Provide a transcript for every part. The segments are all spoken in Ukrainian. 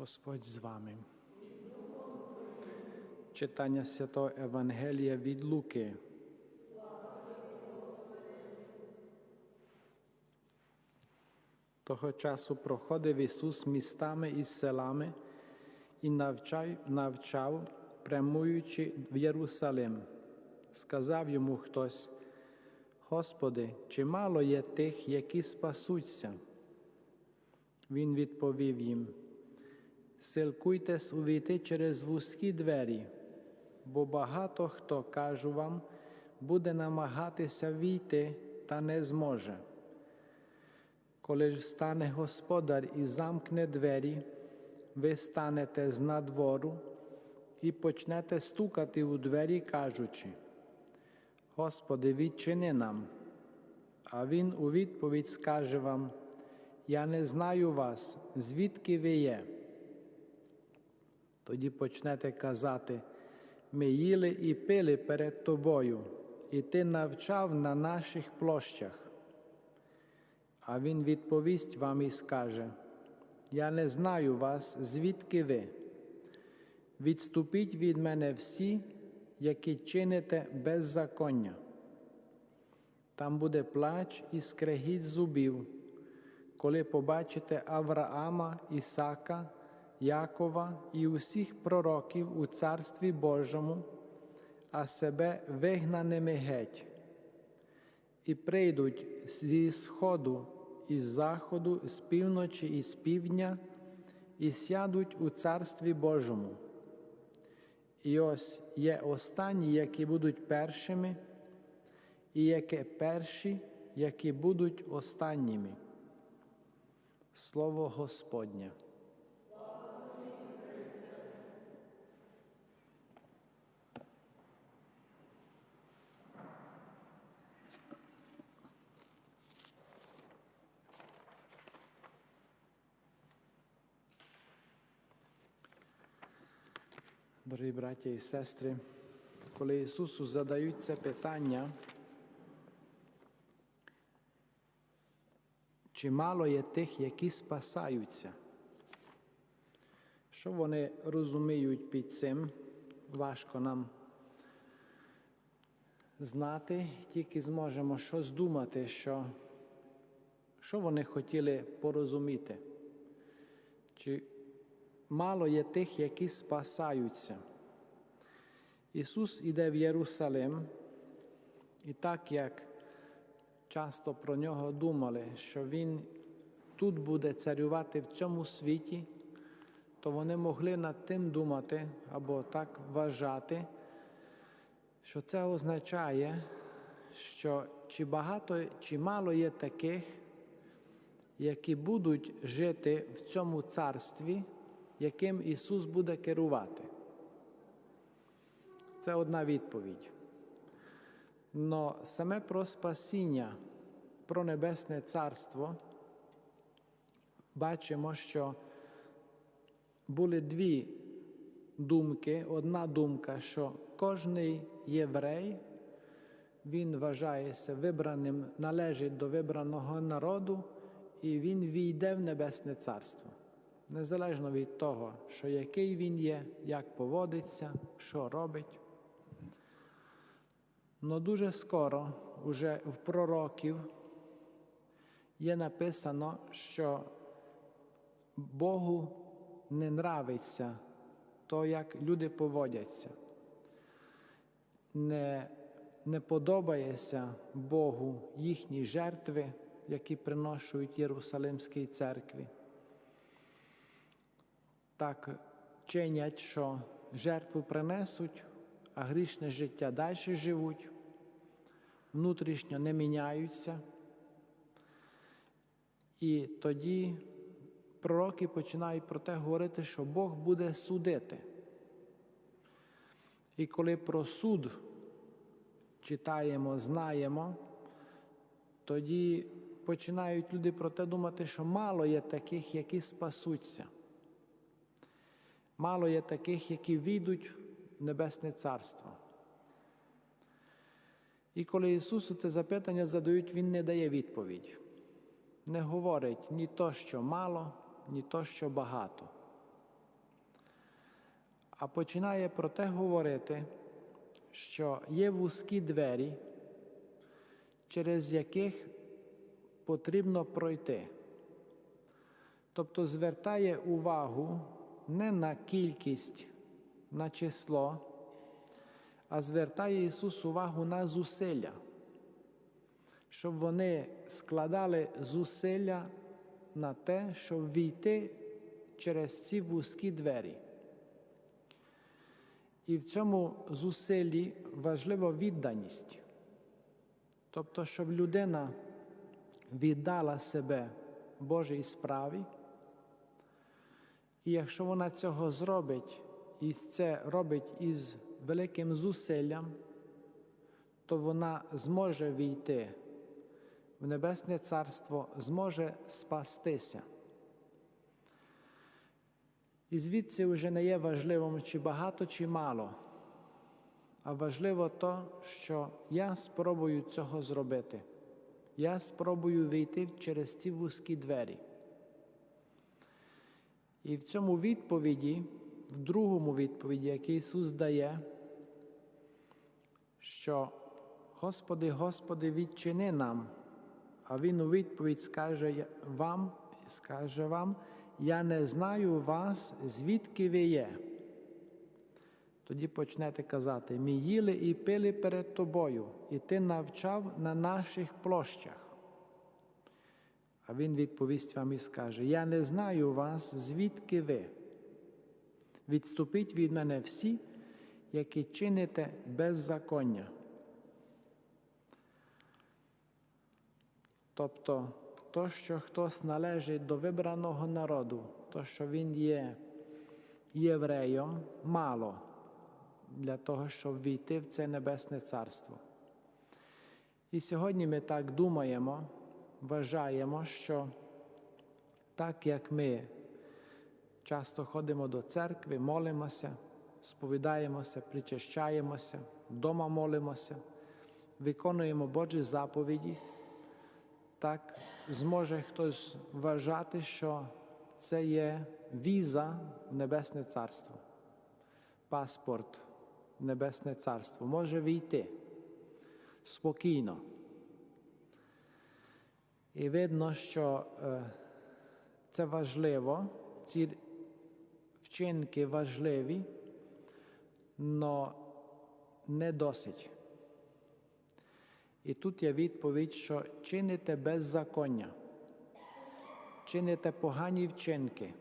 Господь з вами. Читання Святого Евангелія від Луки. Того часу проходив Ісус містами і селами і навчав, навчав, прямуючи в Єрусалим. Сказав йому хтось, Господи, чимало є тих, які спасуться. Він відповів їм, силкуйтесь увійти через вузькі двері, бо багато хто, кажу вам, буде намагатися війти та не зможе. Коли ж встане господар і замкне двері, ви станете з надвору і почнете стукати у двері, кажучи, Господи, відчини нам. А Він у відповідь скаже вам, Я не знаю вас, звідки ви є. Тоді почнете казати, ми їли і пили перед тобою, і ти навчав на наших площах. А він відповість вам і скаже: Я не знаю вас, звідки ви. Відступіть від мене всі, які чините беззаконня. Там буде плач і скрегіт зубів, коли побачите Авраама, Ісака, Якова і усіх пророків у Царстві Божому, а себе вигнаними геть. І прийдуть зі сходу, і з заходу, з півночі і з півдня, і сядуть у Царстві Божому. І ось є останні, які будуть першими, і яке перші, які будуть останніми. Слово Господнє. Дорогі браття і сестри, коли Ісусу задають це питання, чи мало є тих, які спасаються? Що вони розуміють під цим? Важко нам знати, тільки зможемо щось думати, що, що вони хотіли порозуміти. Чи мало є тих, які спасаються. Ісус іде в Єрусалим, і так як часто про нього думали, що Він тут буде царювати в цьому світі, то вони могли над тим думати або так вважати, що це означає, що чи багато, чи мало є таких, які будуть жити в цьому царстві яким Ісус буде керувати. Це одна відповідь. Но саме про спасіння, про Небесне Царство бачимо, що були дві думки. Одна думка, що кожний єврей, він вважається вибраним, належить до вибраного народу, і він війде в Небесне Царство незалежно від того, що який він є, як поводиться, що робить. Но дуже скоро, уже в пророків, є написано, що Богу не нравиться то, як люди поводяться. Не не подобається Богу їхні жертви, які приношують Єрусалимській церкві так чинять, що жертву принесуть, а грішне життя далі живуть, внутрішньо не міняються. І тоді пророки починають про те говорити, що Бог буде судити. І коли про суд читаємо, знаємо, тоді починають люди про те думати, що мало є таких, які спасуться. Мало є таких, які війдуть в Небесне Царство. І коли Ісусу це запитання задають, Він не дає відповідь. Не говорить ні то, що мало, ні то, що багато. а починає про те говорити, що є вузькі двері, через яких потрібно пройти. Тобто звертає увагу не на кількість, на число, а звертає Ісус увагу на зусилля, щоб вони складали зусилля на те, щоб війти через ці вузькі двері. І в цьому зусиллі важлива відданість. Тобто, щоб людина віддала себе Божій справі, і якщо вона цього зробить, і це робить із великим зусиллям, то вона зможе війти в Небесне Царство, зможе спастися. І звідси вже не є важливим, чи багато, чи мало, а важливо то, що я спробую цього зробити. Я спробую вийти через ці вузькі двері. І в цьому відповіді, в другому відповіді, який Ісус дає, що Господи, Господи, відчини нам, а Він у відповідь скаже вам, скаже вам, я не знаю вас, звідки ви є. Тоді почнете казати, ми їли і пили перед тобою, і ти навчав на наших площах. А він відповість вам і скаже: Я не знаю вас, звідки ви. Відступіть від мене всі, які чините беззаконня. Тобто то, що хтось належить до вибраного народу, то, що він є євреєм, мало для того, щоб війти в це Небесне Царство. І сьогодні ми так думаємо, вважаємо, що так як ми часто ходимо до церкви, молимося, сповідаємося, причащаємося, вдома молимося, виконуємо Божі заповіді, так зможе хтось вважати, що це є віза в Небесне Царство, паспорт в Небесне Царство, може війти спокійно. І видно, що е, це важливо, ці вчинки важливі, але не досить. І тут є відповідь, що чините беззаконня, чините погані вчинки,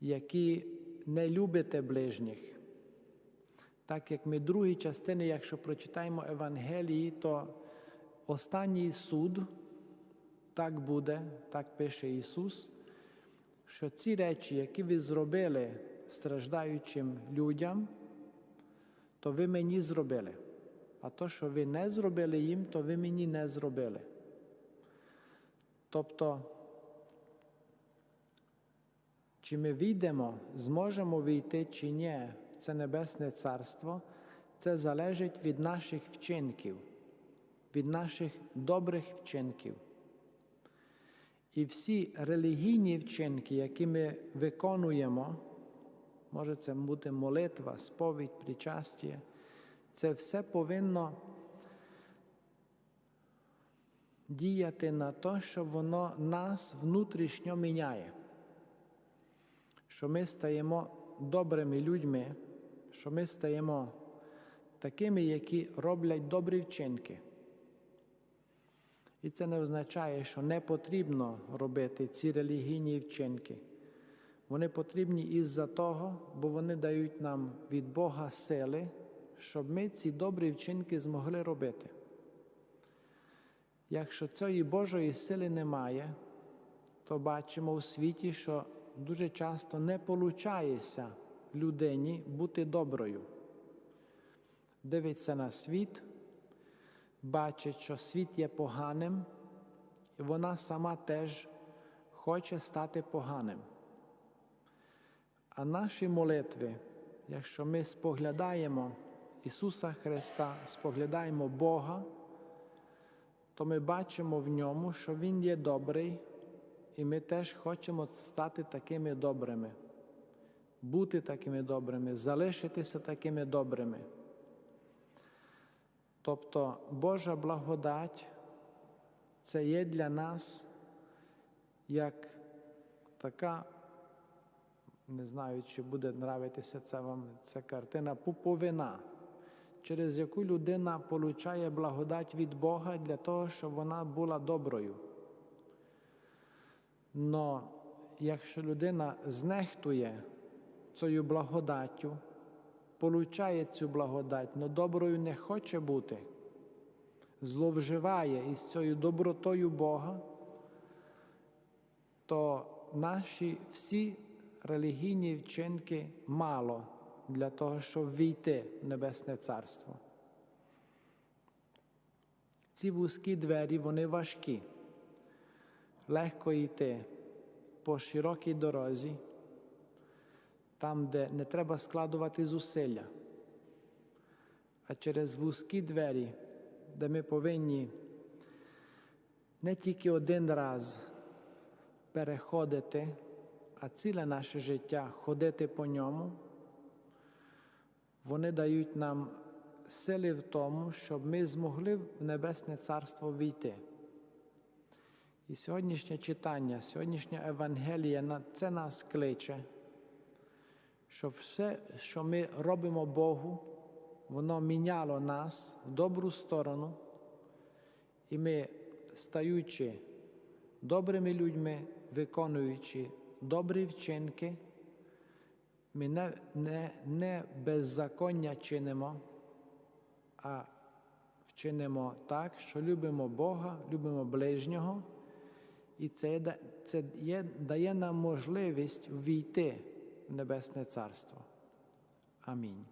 які не любите ближніх. Так як ми другі частини, якщо прочитаємо Евангелії, то останній суд, так буде, так пише Ісус, що ці речі, які ви зробили страждаючим людям, то ви мені зробили. А то, що ви не зробили їм, то ви мені не зробили. Тобто, чи ми війдемо, зможемо війти чи ні в це Небесне Царство, це залежить від наших вчинків, від наших добрих вчинків. І всі релігійні вчинки, які ми виконуємо, може це бути молитва, сповідь, причастя, це все повинно діяти на те, що воно нас внутрішньо міняє, що ми стаємо добрими людьми, що ми стаємо такими, які роблять добрі вчинки. І це не означає, що не потрібно робити ці релігійні вчинки. Вони потрібні із-за того, бо вони дають нам від Бога сили щоб ми ці добрі вчинки змогли робити. Якщо цієї Божої сили немає, то бачимо у світі, що дуже часто не виходить людині бути доброю. Дивиться на світ, бачить, що світ є поганим, і вона сама теж хоче стати поганим. А наші молитви, якщо ми споглядаємо Ісуса Христа, споглядаємо Бога, то ми бачимо в ньому, що Він є добрий, і ми теж хочемо стати такими добрими. бути такими добрими, залишитися такими добрими. Тобто Божа благодать це є для нас як така, не знаю, чи буде нравитися це вам ця картина, пуповина, через яку людина получає благодать від Бога для того, щоб вона була доброю. Но якщо людина знехтує цією благодаттю, получає цю благодать, але доброю не хоче бути, зловживає із цією добротою Бога, то наші всі релігійні вчинки мало для того, щоб війти в Небесне Царство. Ці вузькі двері, вони важкі. Легко йти по широкій дорозі, там, де не треба складувати зусилля, а через вузькі двері, де ми повинні не тільки один раз переходити, а ціле наше життя ходити по ньому, вони дають нам сили в тому, щоб ми змогли в Небесне Царство війти. І сьогоднішнє читання, сьогоднішня Евангелія це нас кличе, щоб все, що ми робимо Богу, воно міняло нас в добру сторону, і ми, стаючи добрими людьми, виконуючи добрі вчинки, ми не, не, не беззаконня чинимо, а вчинимо так, що любимо Бога, любимо ближнього. І це, це є, дає нам можливість війти Небесне Царство. Амінь.